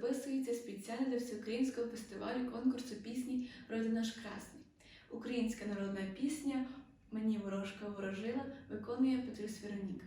записується спеціально для всеукраїнського фестивалю конкурсу пісні Роди наш красний. Українська народна пісня Мені ворожка ворожила виконує Петрус Вероніка.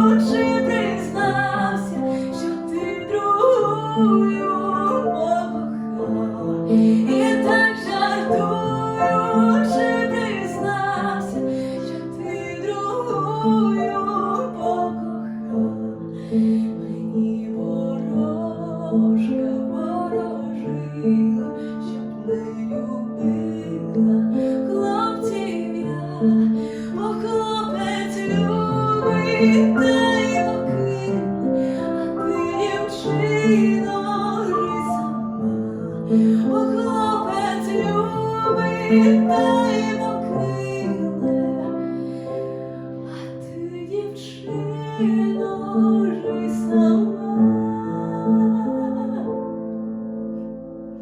жартуючи признався, що ти другою покохав, і так жартуючи признався, що ти другою покохав. Мені ворожка ворожила, Бо хлопець любить